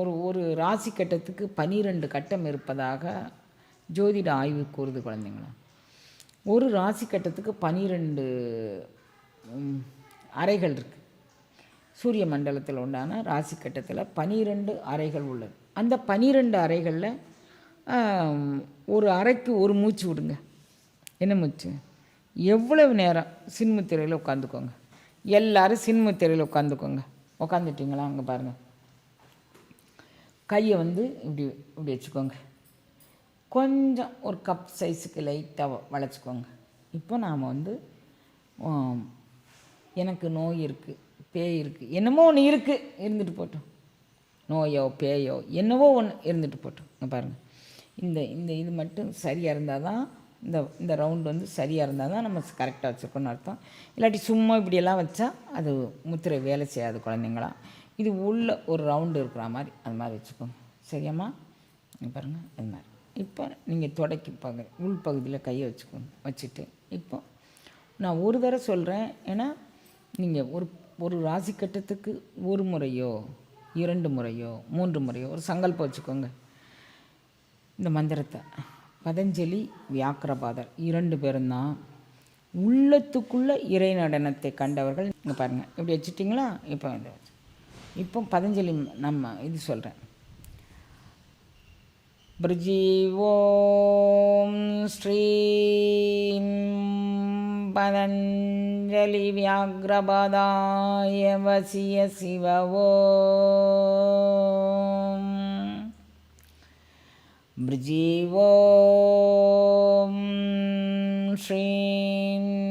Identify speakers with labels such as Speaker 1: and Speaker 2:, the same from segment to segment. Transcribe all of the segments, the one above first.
Speaker 1: ஒரு ஒரு ராசி கட்டத்துக்கு பனிரெண்டு கட்டம் இருப்பதாக ஜோதிட ஆய்வு கூறுது குழந்தைங்களா. ஒரு ராசி கட்டத்துக்கு பனிரெண்டு அறைகள் இருக்குது சூரிய மண்டலத்தில் உண்டான ராசி கட்டத்தில் பனிரெண்டு அறைகள் உள்ளது. அந்த பனிரெண்டு அறைகளில் ஒரு அறைக்கு ஒரு மூச்சு விடுங்க. என்ன மூச்சு? எவ்வளவு நேரம் சின்முத்திரையில் உட்காந்துக்கோங்க. எல்லோரும் சின்முத்திரையில் உட்காந்துக்கோங்க. உட்காந்துட்டிங்களா? அங்கே பாருங்கள் கையை வந்து இப்படி இப்படி வச்சுக்கோங்க. கொஞ்சம் ஒரு கப் சைஸுக்கு லைட்டாக வளைச்சிக்கோங்க. இப்போ நாம் வந்து எனக்கு நோய் இருக்குது பேய் இருக்குது என்னமோ ஒன்று இருக்குது இருந்துட்டு போட்டோம். நோயோ பேயோ என்னவோ ஒன்று இருந்துட்டு போட்டோம். பாருங்கள் இந்த இந்த இது மட்டும் சரியாக இருந்தால் தான் இந்த இந்த ரவுண்டு வந்து சரியாக இருந்தால் தான் நம்ம கரெக்டாக வச்சுருக்கோன்னு அர்த்தம். இல்லாட்டி சும்மா இப்படியெல்லாம் வச்சா அது முத்திரை வேலை செய்யாது குழந்தைங்களாம் இது உள்ளே ஒரு ரவுண்டு இருக்கிற மாதிரி அது மாதிரி வச்சுக்கோங்க. சரியாம்மா? பாருங்கள் அது மாதிரி. இப்போ நீங்கள் தொடக்கி பகு உள் பகுதியில் கையை வச்சுக்கோங்க வச்சுட்டு இப்போ நான் ஒரு தடவை சொல்கிறேன் ஏன்னா நீங்கள் ஒரு ஒரு ராசி கட்டத்துக்கு ஒரு முறையோ இரண்டு முறையோ மூன்று முறையோ ஒரு சங்கல்பம் வச்சுக்கோங்க. இந்த மந்திரத்தை பதஞ்சலி வியாக்கிரபாதர் இரண்டு பேரும் தான் உள்ளத்துக்குள்ள இறை நடனத்தை கண்டவர்கள். இங்கே பாருங்கள் இப்படி வச்சுட்டிங்களா? இப்போ வந்து வச்சு. இப்போ பதஞ்சலி நம்ம இது சொல்கிறேன் பிரிஜீவோம் ஸ்ரீம் பதஞ்சலி வியாகிரபதாய வசிய சிவவோ. பிரிஜீவோம் ஸ்ரீம்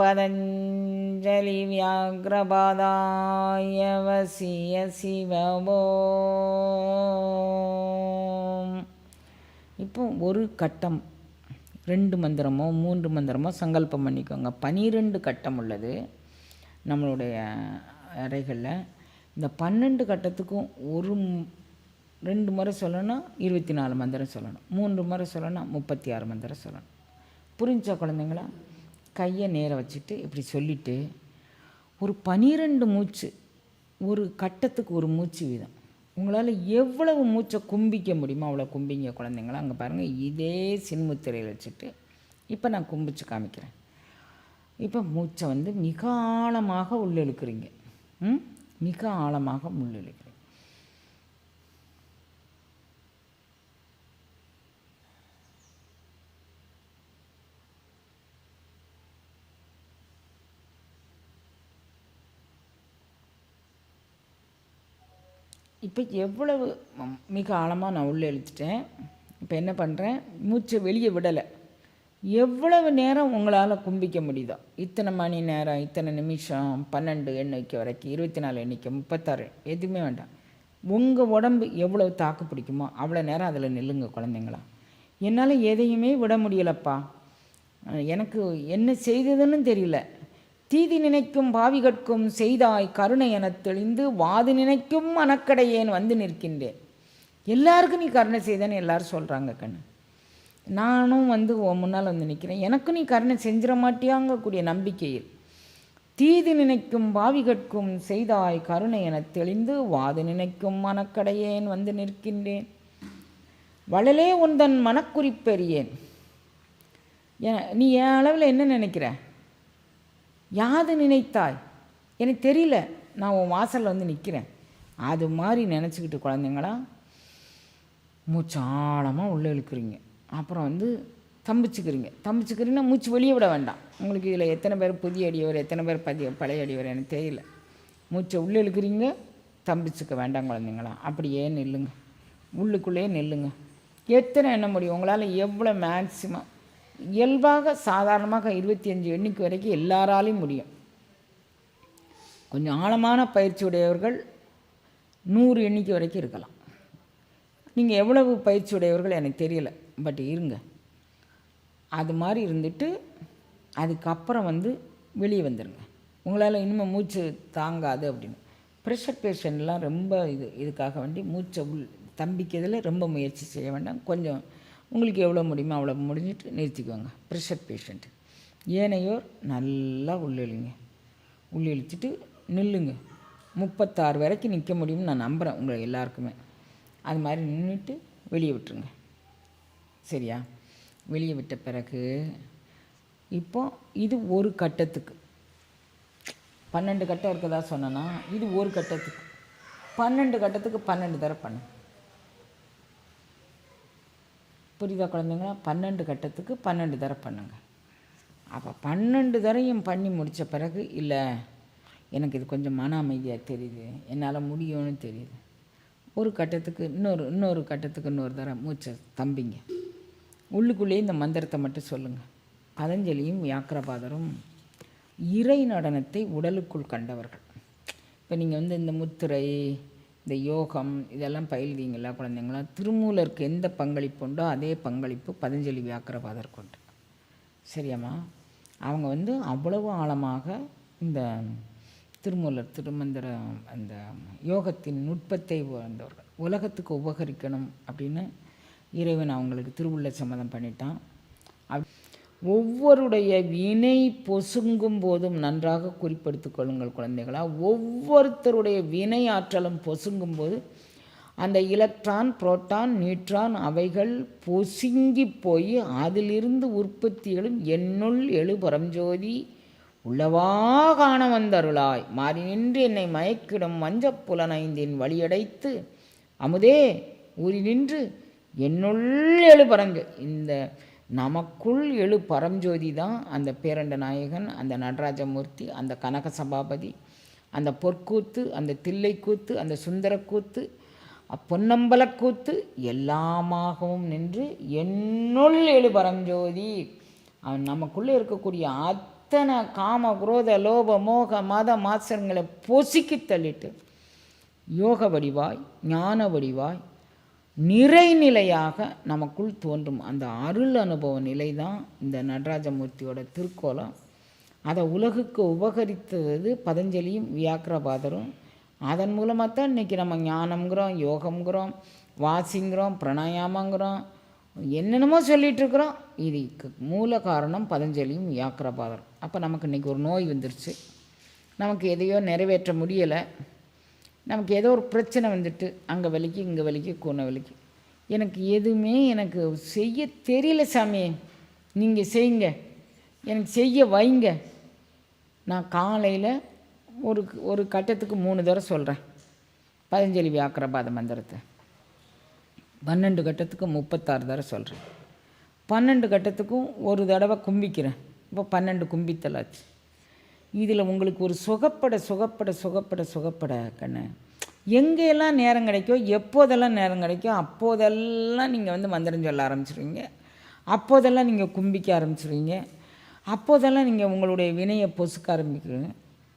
Speaker 1: பதஞ்சலி வியாகிரபதாய வசிய சிவமோ இப்போ ஒரு கட்டம் ரெண்டு மந்திரமோ மூன்று மந்திரமோ சங்கல்பம் பண்ணிக்கோங்க. பனிரெண்டு கட்டம் உள்ளது நம்மளுடைய அறைகளில். இந்த பன்னெண்டு கட்டத்துக்கும் ஒரு ரெண்டு முறை சொல்லணும்னா இருபத்தி நாலு மந்திரம் சொல்லணும். மூன்று முறை சொல்லணும்னா முப்பத்தி ஆறு மந்திரம் சொல்லணும். புரிஞ்சா குழந்தைங்களா? கையை நேர வச்சுட்டு இப்படி சொல்லிட்டு ஒரு பனிரெண்டு மூச்சு ஒரு கட்டத்துக்கு ஒரு மூச்சு வீதம். உங்களால் எவ்வளவு மூச்சை கும்பிக்க முடியுமோ அவ்வளோ கும்பிங்க குழந்தைங்களா? அங்கே பாருங்கள் இதே சின்முத்திரையில் வச்சுட்டு இப்போ நான் கும்பிச்சு காமிக்கிறேன். இப்போ மூச்சை வந்து மிக ஆழமாக உள்ளிழுக்கிறீங்க. ம்? மிக ஆழமாக உள்ளிழுக்கிறீங்க. இப்போ எவ்வளவு மிக ஆழமாக நான் உள்ளே இழுத்துட்டேன் இப்போ என்ன பண்ணுறேன் மூச்சை வெளியே விடலை. எவ்வளவு நேரம் உங்களால் கும்பிக்க முடியுதோ? இத்தனை மணி நேரம் இத்தனை நிமிஷம் பன்னெண்டு எண்ணிக்கை வரைக்கும் இருபத்தி நாலு எண்ணிக்கை முப்பத்தாறு எதுவுமே வேண்டாம். உங்கள் உடம்பு எவ்வளவு தாக்கு பிடிக்குமோ அவ்வளோ நேரம் அதில் நில்லுங்க குழந்தைங்களா. என்னால் எதையுமே விட முடியலப்பா. எனக்கு என்ன செய்ததுன்னு தெரியல. தீதி நினைக்கும் பாவிகட்கும் செய்தாய் கருணை எனத் தெளிந்து வாது நினைக்கும் மனக்கடையேன் வந்து நிற்கின்றேன். எல்லாருக்கும் நீ கருணை செய்தேன்னு எல்லாரும் சொல்கிறாங்க கண்ணு. நானும் வந்து உன் முன்னால் வந்து நிற்கிறேன். எனக்கும் நீ கருணை செஞ்சிட மாட்டியாங்கக்கூடிய நம்பிக்கையில். தீது நினைக்கும் பாவிகட்கும் செய்தாய் கருணை எனத் தெளிந்து வாது நினைக்கும் மனக்கடையேன் வந்து நிற்கின்றேன். வளலே உந்தன் மனக்குறிப்பெறியேன். என நீ என் அளவில் என்ன நினைக்கிற? யாது நினைத்தாய்? எனக்கு தெரியல. நான் உன் வாசலில் வந்து நிற்கிறேன் அது மாதிரி நினச்சிக்கிட்டு குழந்தைங்களா? மூச்சாழமாக உள்ளே இழுக்கிறீங்க. அப்புறம் வந்து தம்பிச்சுக்கிறீங்க. தம்பிச்சுக்கிறீங்கன்னா மூச்சு வெளியே விட வேண்டாம். உங்களுக்கு இதில் எத்தனை பேர் புதிய அடியவர் எத்தனை பேர் பதிய பழைய அடியவர் எனக்கு தெரியல. மூச்சை உள்ளே இழுக்கிறீங்க தம்பிச்சுக்க வேண்டாம் குழந்தைங்களா. அப்படியே நில்லுங்க. உள்ளுக்குள்ளேயே நில்லுங்க. எத்தனை எண்ண முடியும்? உங்களால் எவ்வளோ மேக்சிமம் இயல்பாக சாதாரணமாக இருபத்தி அஞ்சு எண்ணிக்கை வரைக்கும் எல்லாராலையும் முடியும். கொஞ்சம் ஆழமான பயிற்சி உடையவர்கள் நூறு எண்ணிக்கை வரைக்கும் இருக்கலாம். நீங்கள் எவ்வளவு பயிற்சி உடையவர்கள் எனக்கு தெரியல பட் இருங்க. அது மாதிரி இருந்துட்டு அதுக்கப்புறம் வந்து வெளியே வந்துடுங்க உங்களால் இனிமேல் மூச்சு தாங்காது அப்படின்னு. ப்ரெஷர் பேஷண்ட்லாம் ரொம்ப இது இதுக்காக வேண்டி மூச்சை உள் தம்பிக்கிறதுல ரொம்ப முயற்சி செய்ய வேண்டாம். கொஞ்சம் உங்களுக்கு எவ்வளோ முடியுமோ அவ்வளோ முடிஞ்சிட்டு நிறுத்திக்குவாங்க ப்ரெஷர் பேஷண்ட்டு ஏனையோர் நல்லா உள்ளிழுங்க. உள்ளிழுத்துட்டு நில்லுங்க. முப்பத்தாறு வரைக்கும் நிற்க முடியும்னு நான் நம்புகிறேன் உங்களை எல்லாருக்குமே. அது மாதிரி நின்றுட்டு வெளியே விட்டுருங்க. சரியா? வெளியே விட்ட பிறகு இப்போ இது ஒரு கட்டத்துக்கு. பன்னெண்டு கட்டம் இருக்கதா சொன்னேன்னா இது ஒரு கட்டத்துக்கு. பன்னெண்டு கட்டத்துக்கு பன்னெண்டு தடவை பண்ணு. புரியுதா குழந்தைங்களா? பன்னெண்டு கட்டத்துக்கு பன்னெண்டு தடவை பண்ணுங்கள் அப்போ பன்னெண்டு தரையும் பண்ணி முடித்த பிறகு இல்லை எனக்கு இது கொஞ்சம் மன அமைதியாக தெரியுது. என்னால் முடியும்னு தெரியுது. ஒரு கட்டத்துக்கு இன்னொரு இன்னொரு கட்டத்துக்கு இன்னொரு தடவை மூச்சை தம்பிங்க. உள்ளுக்குள்ளேயே இந்த மந்திரத்தை மட்டும் சொல்லுங்கள் பதஞ்சலியும் வியாக்கிரபாதரும் இறை நடனத்தை உடலுக்குள் கண்டவர்கள். இப்போ நீங்கள் வந்து இந்த முத்திரை இந்த யோகம் இதெல்லாம் பயில்வீங்களா குழந்தைங்களா? திருமூலருக்கு எந்த பங்களிப்பு உண்டோ அதே பங்களிப்பு பதஞ்சலி வியாக்கிரபாதர் கொண்டு சரியாம்மா? அவங்க வந்து அவ்வளவு ஆழமாக இந்த திருமூலர் திருமந்திர அந்த யோகத்தின் நுட்பத்தை வந்தவர்கள் உலகத்துக்கு உபகரிக்கணும் அப்படின்னு இறைவன் அவங்களுக்கு திருவுள்ள சம்மதம் பண்ணிட்டான். அப் ஒவ்வொருடைய வினை பொசுங்கும் போதும் நன்றாக குறிப்பெடுத்துக் கொள்ளுங்கள் குழந்தைகளா. ஒவ்வொருத்தருடைய வினை ஆற்றலும் பொசுங்கும் போது அந்த எலக்ட்ரான் புரோட்டான் நியூட்ரான் அவைகள் பொசுங்கி போய் அதிலிருந்து உற்பத்திகளும் என்னுள் எழு பரஞ்சோதி உள்ளவா காண வந்தருளாய். மாறி நின்று என்னை மயக்கிடும் மஞ்சப் புலனைந்தின் வழியடைத்து அமுதே ஊறி நின்று என்னுள் எழுபரஞ்சோ இந்த நமக்குள் எழு பரஞ்சோதி தான் அந்த பேரண்ட நாயகன் அந்த நடராஜமூர்த்தி அந்த கனக சபாபதி அந்த பொற்கூத்து அந்த தில்லைக்கூத்து அந்த சுந்தரக்கூத்து பொன்னம்பலக்கூத்து எல்லாமாகவும் நின்று என்னுள் எழு பரஞ்சோதி அவன் நமக்குள்ளே இருக்கக்கூடிய அத்தனை காம குரோத லோப மோக மத மாசங்களை பொசுக்கி தள்ளிட்டு யோக வடிவாய் ஞான வடிவாய் நிறைநிலையாக நமக்குள் தோன்றும். அந்த அருள் அனுபவ நிலை தான் இந்த நடராஜமூர்த்தியோட திருக்கோலம். அதை உலகுக்கு உபகரித்தது பதஞ்சலியும் வியாக்கிரபாதரும். அதன் மூலமாக தான் இன்றைக்கி நம்ம ஞானம்ங்கிறோம் யோகம்ங்கிறோம் வாசிங்கிறோம் பிரணாயாமங்கிறோம். என்னென்னமோ சொல்லிகிட்ருக்குறோம் இதுக்கு மூல காரணம் பதஞ்சலியும் வியாக்கிரபாதரும். அப்போ நமக்கு இன்றைக்கி ஒரு நோய் வந்துருச்சு. நமக்கு எதையோ நிறைவேற்ற முடியலை. நமக்கு ஏதோ ஒரு பிரச்சனை வந்துட்டு அங்கே வலிக்கு இங்கே வலிக்கு கூனை வலிக்கு. எனக்கு எதுவுமே எனக்கு செய்ய தெரியல சாமி நீங்கள் செய்யுங்க. எனக்கு செய்ய வைங்க. நான் காலையில் ஒரு ஒரு கட்டத்துக்கு மூணு தடவை சொல்கிறேன் பதஞ்சலி வியாக்கிரபாத மந்திரத்தை. பன்னெண்டு கட்டத்துக்கு முப்பத்தாறு தடவை சொல்கிறேன் பன்னெண்டு கட்டத்துக்கும் ஒரு தடவை கும்பிக்கிறேன். இப்போ பன்னெண்டு கும்பித்தலாச்சு இதில் உங்களுக்கு ஒரு சுகப்பட சுகப்பட சுகப்பட சுகப்பட கண்ணு. எங்கெல்லாம் நேரம் கிடைக்கோ எப்போதெல்லாம் நேரம் கிடைக்கோ அப்போதெல்லாம் நீங்கள் வந்து மந்திரம் சொல்ல ஆரம்பிச்சிருவீங்க. அப்போதெல்லாம் நீங்கள் கும்பிக்க ஆரம்பிச்சிருவீங்க. அப்போதெல்லாம் நீங்கள் உங்களுடைய வினையை பொசுக்க ஆரம்பிக்கிறீங்க.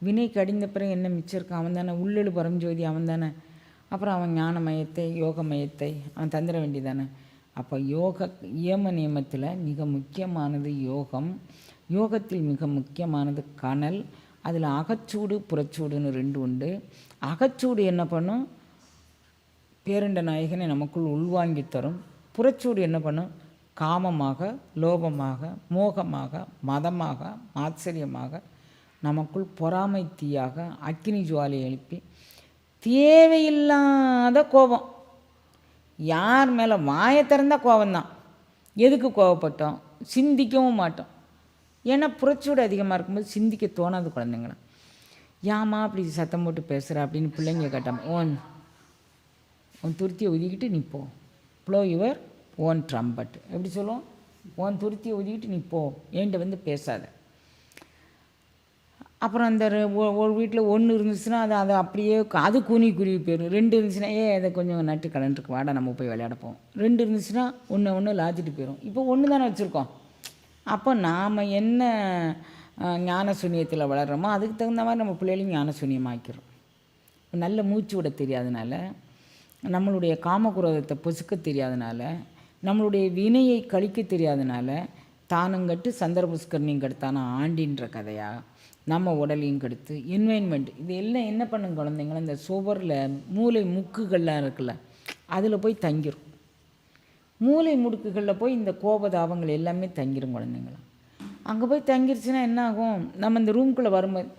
Speaker 1: வினை கடிந்த பிறகு என்ன மிச்சம் இருக்கான் அவன் தானே. உள்ளெழு பரஞ்சோதி அவன் தானே. அப்புறம் அவன் ஞான மயத்தை யோக மயத்தை அவன் தந்துட வேண்டியதானே அப்போ யோக இயம நியமத்தில் மிக முக்கியமானது யோகம். யோகத்தில் மிக முக்கியமானது கனல் அதில் அகச்சூடு புறச்சூடுன்னு ரெண்டு உண்டு. அகச்சூடு என்ன பண்ணும்? பேரண்ட நாயகனை நமக்குள் உள்வாங்கி தரும். புறச்சூடு என்ன பண்ணும்? காமமாக லோபமாக மோகமாக மதமாக ஆச்சரியமாக நமக்குள் பொறாமை தீயாக அக்கினி ஜுவாலை எழுப்பி தேவையில்லாத கோபம். யார் மேலே வாயை திறந்தால் கோபம்தான். எதுக்கு கோவப்பட்டோம் சிந்திக்கவும் மாட்டோம். ஏன்னா புரட்சியோடு அதிகமாக இருக்கும்போது சிந்திக்க தோணாது குழந்தைங்கள. ஏமா அப்படி சத்தம் போட்டு பேசுகிற அப்படின்னு பிள்ளைங்க கேட்டாமல் ஓன் உன் துருத்தியை ஒதுக்கிட்டு நீ போ. ப்ளோ யுவர் ஓன் ட்ரம்பட் எப்படி சொல்லுவோம்? உன் துருத்தியை ஒதுக்கிட்டு நீ போ. என்கிட்ட வந்து பேசாத. அப்புறம் அந்த ஒரு வீட்டில் ஒன்று இருந்துச்சுன்னா அது அது அப்படியே அது கூனி குருவி போயிடும் ரெண்டு இருந்துச்சுன்னா ஏ அதை கொஞ்சம் நட்டு கலண்டுருக்கு வாடா நம்ம போய் விளையாட போவோம். ரெண்டு இருந்துச்சுன்னா ஒன்று ஒன்று லாஜிட்டு போயிடும் இப்போ ஒன்று தானே வச்சுருக்கோம். அப்போ நாம் என்ன ஞான சூன்யத்தில் வளர்கிறோமோ அதுக்கு தகுந்த மாதிரி நம்ம பிள்ளைகளையும் ஞான சூன்யமாக்கிறோம் நல்ல மூச்சு விட தெரியாதனால நம்மளுடைய காமகுரோதத்தை பொசுக்க தெரியாதனால நம்மளுடைய வினையை கழிக்க தெரியாதனால தானுங்கட்டு சந்திர புஷ்கரனையும் கெடுத்தான ஆண்டின்ற கதையாக நம்ம உடலையும் கெடுத்து என்வைன்மெண்ட் இது எல்லாம் என்ன பண்ணுங்க குழந்தைங்களும் இந்த சுவரில் மூளை முக்குகள்லாம் இருக்குல்ல அதில் போய் தங்கிரும். மூளை முடுக்குகளில் போய் இந்த கோபதாபங்கள் எல்லாமே தங்கிரும் குழந்தைங்களாம் அங்கே போய் தங்கிருச்சுன்னா என்ன ஆகும் நம்ம இந்த ரூம்குள்ளே வரும்போது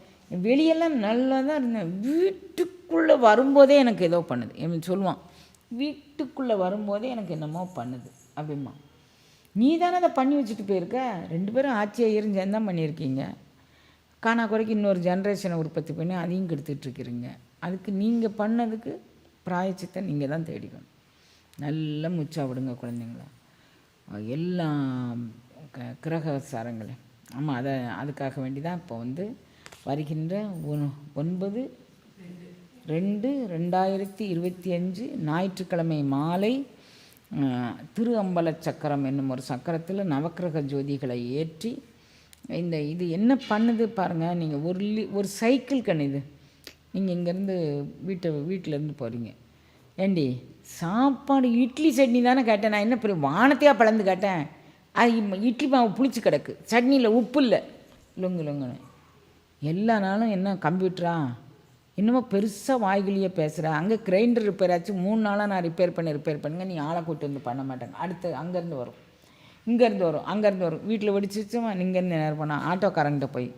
Speaker 1: வெளியெல்லாம் நல்லா தான் இருந்தேன். வீட்டுக்குள்ளே வரும்போதே எனக்கு ஏதோ பண்ணுது. இவன் சொல்லுவான் வீட்டுக்குள்ளே வரும்போதே எனக்கு என்னமோ பண்ணுது. அப்படிமா நீ தானே அதை பண்ணி வச்சுட்டு போயிருக்க? ரெண்டு பேரும் ஆட்சி இருந்தேன் தான் பண்ணியிருக்கீங்க. காணா குறைக்கு இன்னொரு ஜென்ரேஷனை உற்பத்தி பண்ணி அதையும் கெடுத்துட்டு இருக்கிறீங்க. அதுக்கு நீங்கள் பண்ணதுக்கு பிராயச்சித்தை நீங்கள் தான் தேடிக்கணும். நல்ல மூச்சா விடுங்க குழந்தைங்களா. எல்லாம் க கிரக சாரங்களே ஆமாம் அதை அதுக்காக வேண்டி தான் இப்போ வந்து வருகின்ற ஒன்- ஒன்பது ரெண்டு ரெண்டாயிரத்தி இருபத்தி அஞ்சு ஞாயிற்றுக்கிழமை மாலை திரு அம்பல சக்கரம் என்னும் ஒரு சக்கரத்தில் நவக்கிரக ஜோதிகளை ஏற்றி இந்த இது என்ன பண்ணுது பாருங்கள் நீங்கள் ஒரு லி ஒரு சைக்கிள் கணிது. நீங்கள் இங்கேருந்து வீட்டை வீட்டிலேருந்து போகிறீங்க ஏண்டி சாப்பாடு இட்லி சட்னி தானே கேட்டேன். நான் என்ன பெரிய வானத்தையாக பிளந்து கேட்டேன். அது இட்லி மாவு புளிச்சு கிடக்கு. சட்னியில் உப்பு இல்லை. லொங்கு லொங்குன்னு எல்லா நாளும் என்ன கம்ப்யூட்டரா? இன்னமும் பெருசாக வாய்கிலியே பேசுகிறேன் அங்கே கிரைண்டர் ரிப்பேர் ஆச்சு. மூணு நாளாக நான் ரிப்பேர் பண்ணி ரிப்பேர் பண்ணுங்க. நீ ஆளை கூட்டு வந்து பண்ண மாட்டேங்க. அடுத்து அங்கேருந்து வரும். இங்கேருந்து வரும் அங்கேருந்து வரும். வீட்டில் வெடிச்சிச்சுமா இங்கேருந்து நேரம் போனால் ஆட்டோக்காரங்கிட்ட போய்.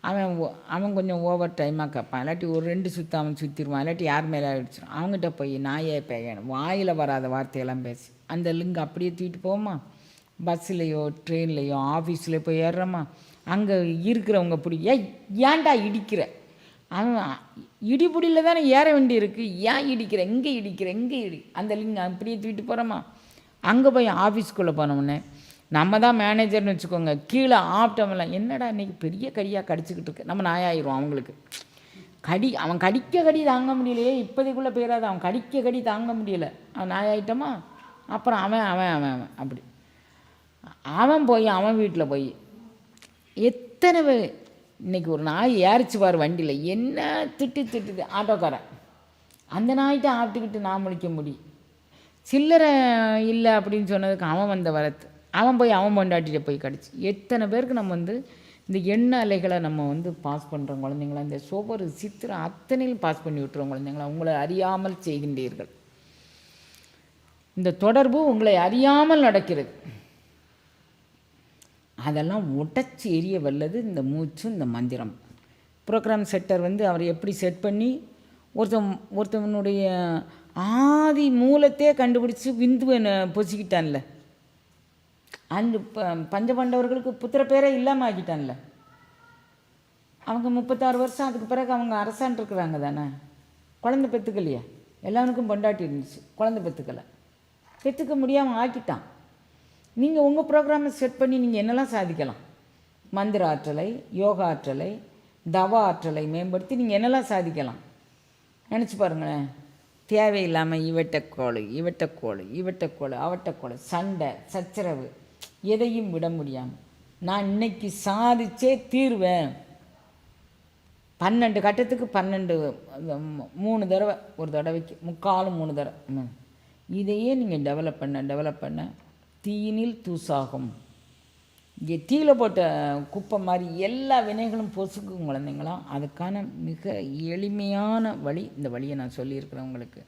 Speaker 1: அவன் அவன் கொஞ்சம் ஓவர் டைமாக கேட்பான் இல்லாட்டி ஒரு ரெண்டு சுற்று அவன் சுற்றிடுவான் இல்லாட்டி யார் மேலே அடிச்சிடும் அவங்ககிட்ட போய் நாயே பேயணும் வாயில் வராத வார்த்தையெல்லாம் பேசி. அந்த லிங்க் அப்படியே தூக்கிட்டு போமா பஸ்ஸுலேயோ ட்ரெயின்லேயோ ஆஃபீஸில் போய் ஏறுறோமா அங்கே இருக்கிறவங்க பிடி ஏய் ஏன்டா இடிக்கிற? அவன் இடிபுடியில் தானே ஏற வேண்டியிருக்கு. ஏன் இடிக்கிற? எங்கே இடிக்கிற? எங்கே இடி. அந்த லிங்கை அப்படியே தூக்கிட்டு போகிறோமா அங்கே போய் ஆஃபீஸ்க்குள்ளே போனோடனே நம்ம தான் மேனேஜர்னு வச்சுக்கோங்க. கீழே ஆப்டமெல்லாம் என்னடா இன்றைக்கி பெரிய கடியாக கடிச்சிக்கிட்டு இருக்கு? நம்ம நாயாயிரும் அவங்களுக்கு. கடி அவன் கடிக்க கடி தாங்க முடியலையே இப்போதைக்குள்ளே பேராது அவன் கடிக்க கடி தாங்க முடியல. அவன் நாயாயிட்டோமா? அப்புறம் அவன் அவன் அவன் அவன் அப்படி. அவன் போய் அவன் வீட்டில் போய் எத்தனை பேர் இன்றைக்கி ஒரு நாய் ஏறிச்சுவார் வண்டியில். என்ன திட்டு திட்டுது ஆட்டோக்காரன். அந்த நாய்கிட்ட ஆப்பிட்டுக்கிட்டு நான் முழிக்க முடியும். சில்லறை இல்லை அப்படின்னு சொன்னதுக்கு அவன் வந்த வரத்து. அவன் போய் அவன் பொண்டாட்டிகிட்ட போய் கிடச்சி. எத்தனை பேருக்கு நம்ம வந்து இந்த எண்ண அலைகளை நம்ம வந்து பாஸ் பண்ணுறோம் குழந்தைங்களா? இந்த சோபர் சித்திரம் அத்தனையும் பாஸ் பண்ணி விட்டுறோம் குழந்தைங்களா? உங்களை அறியாமல் செய்கின்றீர்கள். இந்த தொடர்பு உங்களை அறியாமல் நடக்கிறது. அதெல்லாம் உடச்சி எரிய வல்லது இந்த மூச்சு இந்த மந்திரம். ப்ரோக்ராம் செட்டர் வந்து அவர் எப்படி செட் பண்ணி ஒருத்தன் ஒருத்தவனுடைய ஆதி மூலத்தையே கண்டுபிடிச்சி விந்துவை பொசிக்கிட்டான்ல. அஞ்சு ப பஞ்சபாண்டவர்களுக்கு புத்திர பேரே இல்லாமல் ஆக்கிட்டான்ல அவங்க முப்பத்தாறு வருஷம் அதுக்கு பிறகு அவங்க அரசான் இருக்கிறாங்க தானே. குழந்தை பெற்றுக்கலையா எல்லாருக்கும் பொண்டாட்டி இருந்துச்சு குழந்தை பெற்றுக்கலை பெற்றுக்க முடியாமல் ஆக்கிட்டான். நீங்கள் உங்கள் ப்ரோக்ராமை செட் பண்ணி நீங்கள் என்னெல்லாம் சாதிக்கலாம்? மந்திர ஆற்றலை யோகா ஆற்றலை தவ ஆற்றலை மேம்படுத்தி நீங்கள் என்னெல்லாம் சாதிக்கலாம்? நினச்சி பாருங்களேன். தேவையில்லாமல் இவட்டக்கோள் இவட்டக்கோள் இவட்டக்கோள் அவட்டக்கோள் சண்டை சச்சரவு எதையும் விட முடியாமல் நான் இன்னைக்கு சாதிச்சே தீர்வேன். பன்னெண்டு கட்டத்துக்கு பன்னெண்டு மூணு தடவை ஒரு தடவைக்கு முக்காலும் மூணு தடவை. இதையே நீங்கள் டெவலப் பண்ண டெவலப் பண்ண தீயினில் தூசாகும். இங்கே தீயில போட்ட குப்பை மாதிரி எல்லா வினைகளும் பொசுக்கும் குழந்தைங்களாம் அதுக்கான மிக எளிமையான வழி இந்த வழியை நான் சொல்லியிருக்கிறேன் உங்களுக்கு.